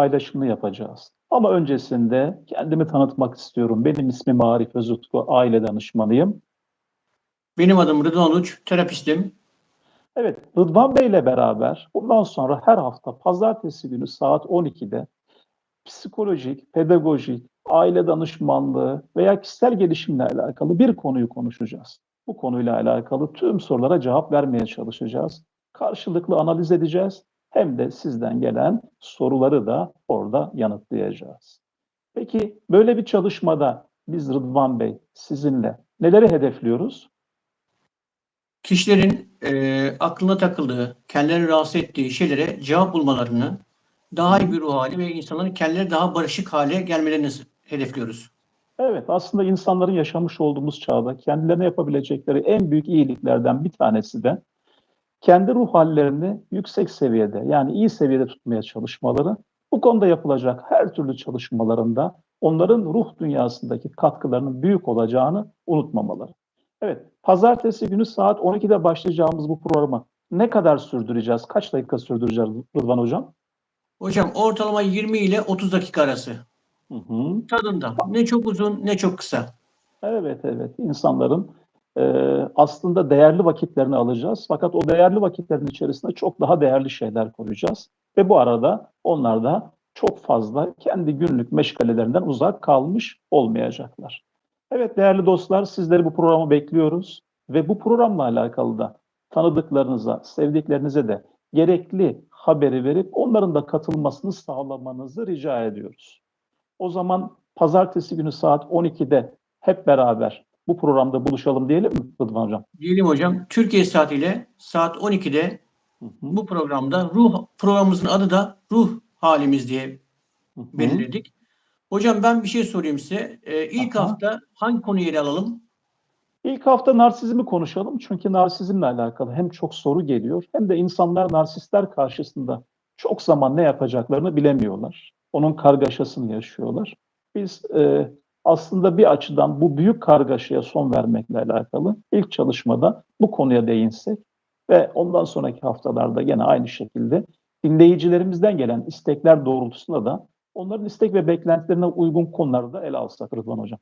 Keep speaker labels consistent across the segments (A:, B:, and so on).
A: paylaşımını yapacağız. Ama öncesinde kendimi tanıtmak istiyorum. Benim ismim Arif Özutku, aile danışmanıyım.
B: Benim adım Rıdvan Uç, terapistim.
A: Evet, Rıdvan Bey ile beraber bundan sonra her hafta pazartesi günü saat 12'de psikolojik, pedagojik, aile danışmanlığı veya kişisel gelişimle alakalı bir konuyu konuşacağız. Bu konuyla alakalı tüm sorulara cevap vermeye çalışacağız. Karşılıklı analiz edeceğiz. Hem de sizden gelen soruları da orada yanıtlayacağız. Peki böyle bir çalışmada biz Rıdvan Bey sizinle neleri hedefliyoruz?
B: Kişilerin e, aklına takıldığı, kendilerini rahatsız ettiği şeylere cevap bulmalarını, daha iyi bir ruh hali ve insanların kendileri daha barışık hale gelmelerini hedefliyoruz.
A: Evet, aslında insanların yaşamış olduğumuz çağda kendilerine yapabilecekleri en büyük iyiliklerden bir tanesi de kendi ruh hallerini yüksek seviyede yani iyi seviyede tutmaya çalışmaları. Bu konuda yapılacak her türlü çalışmalarında onların ruh dünyasındaki katkılarının büyük olacağını unutmamaları. Evet, pazartesi günü saat 12'de başlayacağımız bu programı ne kadar sürdüreceğiz? Kaç dakika sürdüreceğiz Rıdvan Hocam?
B: Hocam ortalama 20 ile 30 dakika arası.
A: Hı hı.
B: Tadında. Ne çok uzun ne çok kısa.
A: Evet, evet. İnsanların e, aslında değerli vakitlerini alacağız. Fakat o değerli vakitlerin içerisinde çok daha değerli şeyler koyacağız. Ve bu arada onlar da çok fazla kendi günlük meşgalelerinden uzak kalmış olmayacaklar. Evet değerli dostlar sizleri bu programa bekliyoruz. Ve bu programla alakalı da tanıdıklarınıza, sevdiklerinize de gerekli haberi verip onların da katılmasını sağlamanızı rica ediyoruz. O zaman pazartesi günü saat 12'de hep beraber bu programda buluşalım diyelim mi Rıdvan Hocam?
B: Diyelim hocam Türkiye saatiyle saat 12'de
A: Hı hı,
B: bu programda ruh programımızın adı da ruh halimiz diye
A: hı hı.
B: belirledik. Hocam ben bir şey sorayım size. Ee, ilk
A: Aha.
B: hafta hangi konuyu ele alalım?
A: İlk hafta narsizmi konuşalım. Çünkü narsizmle alakalı hem çok soru geliyor hem de insanlar narsistler karşısında çok zaman ne yapacaklarını bilemiyorlar. Onun kargaşasını yaşıyorlar. Biz e, aslında bir açıdan bu büyük kargaşaya son vermekle alakalı ilk çalışmada bu konuya değinsek ve ondan sonraki haftalarda gene aynı şekilde dinleyicilerimizden gelen istekler doğrultusunda da onların istek ve beklentilerine uygun konuları da ele alsak Rıdvan Hocam.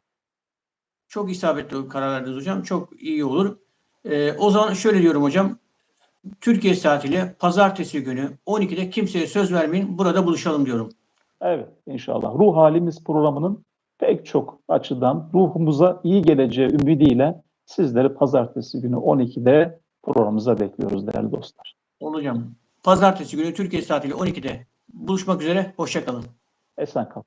B: Çok isabetli karar verdiniz hocam. Çok iyi olur. Ee, o zaman şöyle diyorum hocam. Türkiye saatiyle pazartesi günü 12'de kimseye söz vermeyin. Burada buluşalım diyorum.
A: Evet inşallah. Ruh Halimiz programının pek çok açıdan ruhumuza iyi geleceği ümidiyle sizleri pazartesi günü 12'de programımıza bekliyoruz değerli dostlar.
B: Olacağım. Pazartesi günü Türkiye saatiyle 12'de buluşmak üzere. Hoşçakalın.
A: Esen kalın.